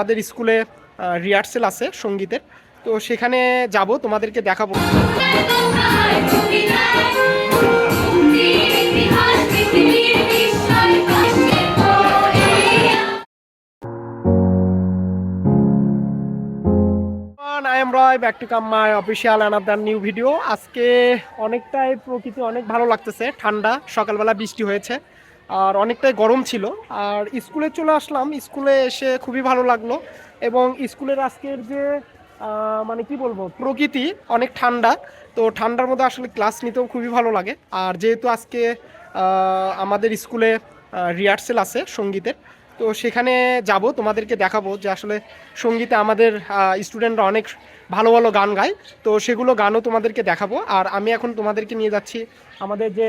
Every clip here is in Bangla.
আমাদের স্কুলে রিহার্সেল আছে সঙ্গীতের। তো সেখানে যাব, তোমাদেরকে দেখাবো। রয় back to come new video আজকে অনেকটাই প্রকৃতি অনেক ভালো লাগতেছে, ঠান্ডা, সকালবেলা বৃষ্টি হয়েছে। আর অনেকটাই গরম ছিল। আর স্কুলে চলে আসলাম, স্কুলে এসে খুবই ভালো লাগল এবং স্কুলের আজকের যে মানে কি বলব, প্রকৃতি অনেক ঠান্ডা। তো ঠান্ডার মধ্যে আসলে ক্লাস নিতেও খুবই ভালো লাগে। আর যেহেতু আজকে আমাদের স্কুলে রিহার্সেল আছে সঙ্গীতের তো সেখানে যাব, তোমাদেরকে দেখাবো যে আসলে সঙ্গীতে আমাদের স্টুডেন্টরা অনেক ভালো ভালো গান গায়। তো সেগুলো গানও তোমাদেরকে দেখাবো। আর আমি এখন তোমাদেরকে নিয়ে যাচ্ছি আমাদের যে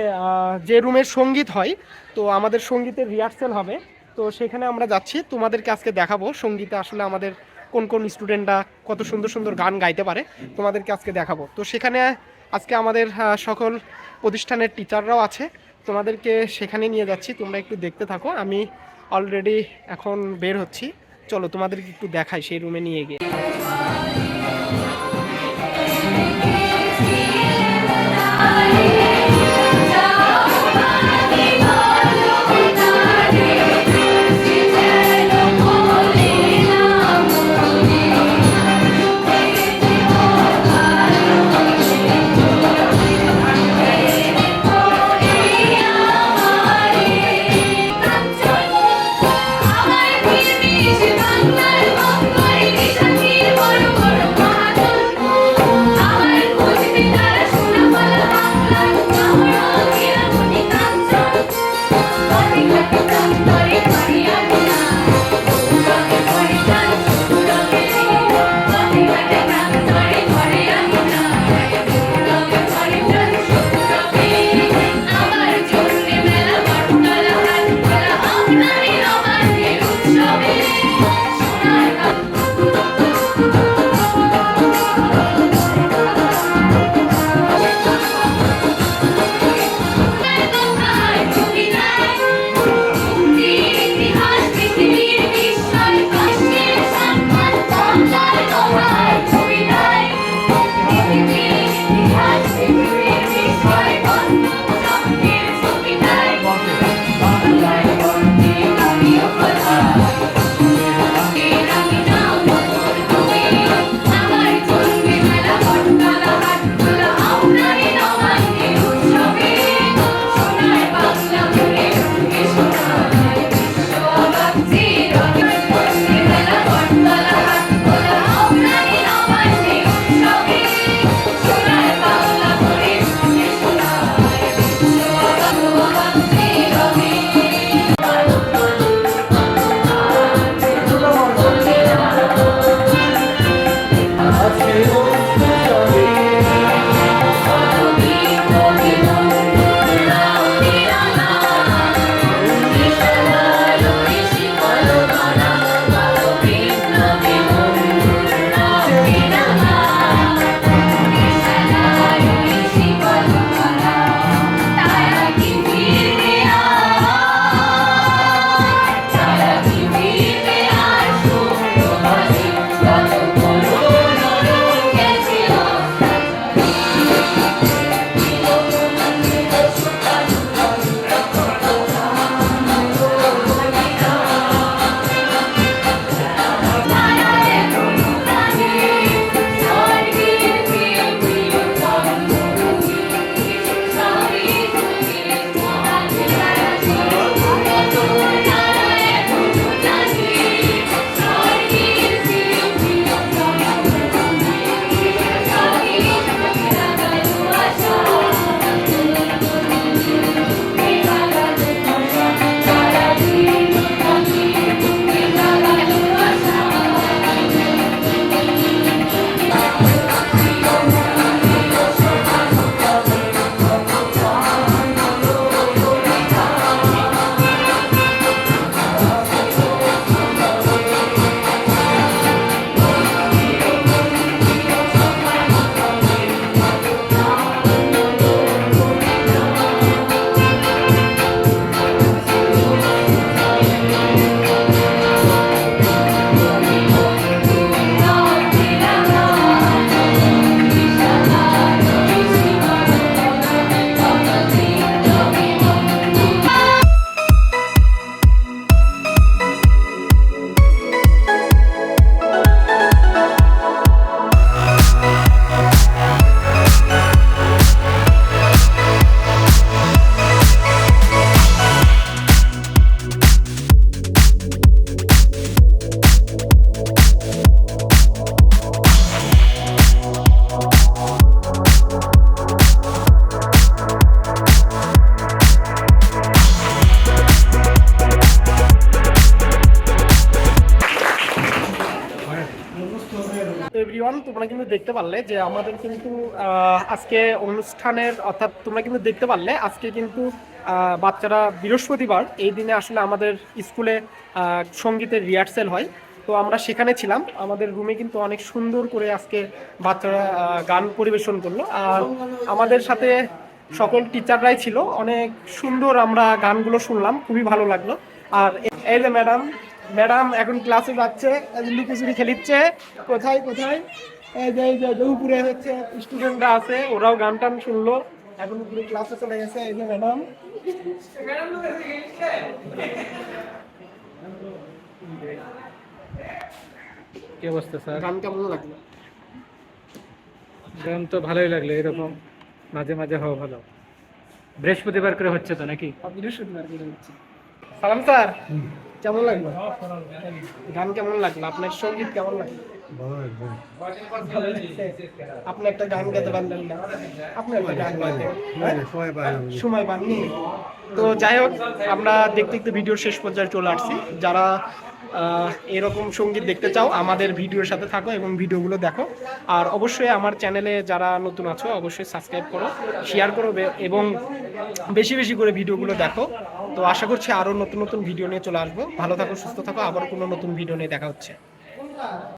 যে রুমের সংগীত হয়, তো আমাদের সঙ্গীতের রিহার্সেল হবে। তো সেখানে আমরা যাচ্ছি, তোমাদেরকে আজকে দেখাবো সঙ্গীতে আসলে আমাদের কোন কোন স্টুডেন্টরা কত সুন্দর সুন্দর গান গাইতে পারে, তোমাদেরকে আজকে দেখাবো। তো সেখানে আজকে আমাদের সকল প্রতিষ্ঠানের টিচাররাও আছে। তোমাদেরকে সেখানে নিয়ে যাচ্ছি, তোমরা একটু দেখতে থাকো। আমি অলরেডি এখন বের হচ্ছি। চলো তোমাদেরকে একটু দেখাই সেই রুমে নিয়ে গিয়ে। তোমরা কিন্তু দেখতে পারলে যে আমাদের কিন্তু আজকে অনুষ্ঠানের, অর্থাৎ তোমরা কিন্তু দেখতে পারলে আজকে কিন্তু বাচ্চারা বৃহস্পতিবার, এই দিনে আসলে আমাদের স্কুলে সঙ্গীতের রিহার্সেল হয়। তো আমরা সেখানে ছিলাম। আমাদের রুমে কিন্তু অনেক সুন্দর করে আজকে বাচ্চারা গান পরিবেশন করল। আর আমাদের সাথে সকল টিচাররাই ছিল। অনেক সুন্দর আমরা গানগুলো শুনলাম। খুবই ভালো লাগল। আর এই যে ম্যাডাম ম্যাডাম এখন ক্লাসে যাচ্ছে লুকোচুরি খেলিচ্ছে। কোথায় কোথায়? উপরে হচ্ছে স্টুডেন্টরা আছে ওরাও গান টান শুনলো। এখন উপরে ক্লাসে চলে গেছে এই যে ম্যাডাম। কি অবস্থা স্যার? গান কেমন লাগল? গান তো ভালোই লাগল এরকম মাঝে মাঝে হওয়া ভালো। বৃহস্পতিবার করে হচ্ছে তো নাকি? বৃহস্পতিবার করে হচ্ছে। সালাম স্যার। কেমন লাগল? গান কেমন লাগল? আপনার সংগীত কেমন লাগল? আপনি একটা গান গাইতে আপনি গান পাননি। তো যাই হোক, আমরা দেখতে দেখতে ভিডিওর শেষ পর্যায়ে চলে আসছি। যারা এরকম সংগীত দেখতে চাও, আমাদের ভিডিওর সাথে থাকো এবং ভিডিওগুলো দেখো। আর অবশ্যই আমার চ্যানেলে যারা নতুন আছো, অবশ্যই সাবস্ক্রাইব করো শেয়ার করো, এবং বেশি বেশি করে ভিডিওগুলো দেখো। তো আশা করছি আরও নতুন নতুন ভিডিও নিয়ে চলে আসব। ভালো থাকো, সুস্থ থাকো আবার কোনো নতুন ভিডিও নিয়ে দেখা হচ্ছে।